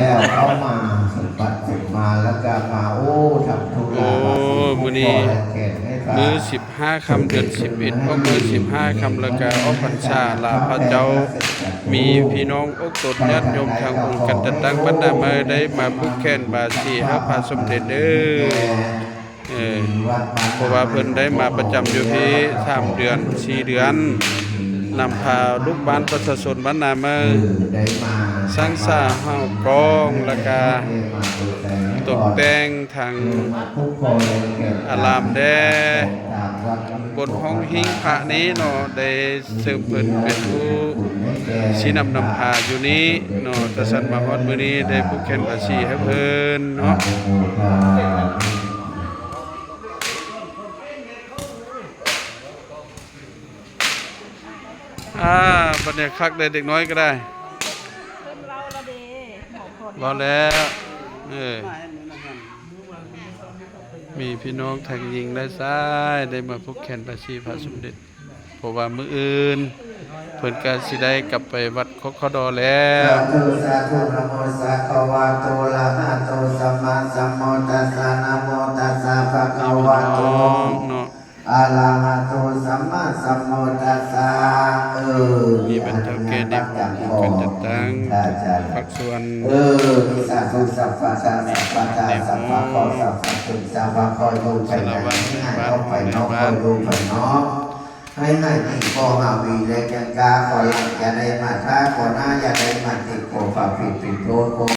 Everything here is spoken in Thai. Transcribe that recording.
แล้วเข้ามาสมบัติสมมาแล้วก็มาโอ้ทำทุกอย่างโอ้มื้อนี้แขนให้ฟ้ามือ15ค่ำเดือน11ออกมือ15ค่ำแล้วก็ออกพรรษาลาพระเจ้า มีพี่น้องอกตนญาติโยมทางองค์กันตะตั้งบรรดามาได้มาผูกแขนบาสีหาพระสมเด็จเด้อเออเพราะว่าเพิ่นได้มาประจำอยู่ที่3เดือน4เดือน นำพาลูกบ้านประชาชนบ้านนามาได้มาสร้างสาเฮากองล้วก็ตกแต่งทางอารามแดบนห้องหิ้งพระนี้เนาะได้สืบเพิ่นเป็นผู้ชี้นำนำพาอยู่นี้เนาะแต่สันมาฮอดมือนี้ได้ผู้แข่นภาษีให้เพิ่นเนาะ อ่าบัดเนี้คักได้เด็กน้อยก็ได้เพิ่นเราละเด้หมอคนบ่แล้วเออมีพี่น้องทางยิงและซ้ายได้มาพบแขนประชีพระสมเด็จเพราะว่ามืออื่นเพิ่นก็สิได้กลับไปวัดคกขดอแล้วสาธุสาธุนะโมสักวะโตอะ โตสัมมาสัมพุทธัสสะเออมีบรรเทาแก่เด็กกันจัดตั้งพักส่วนเออมีสาธุสัพพะทาสัพพะทาสัพพะขอสัพพะตุสัพพะคอยดูไปไหนให้เข้าไปนอกคอยดูไปนอกให้ให้ติดโกหาวีเลยกันกาขอหลังอย่าได้มาท่าขอหน้าอย่าได้มาติดโกฝ่าผิดผิดโทษ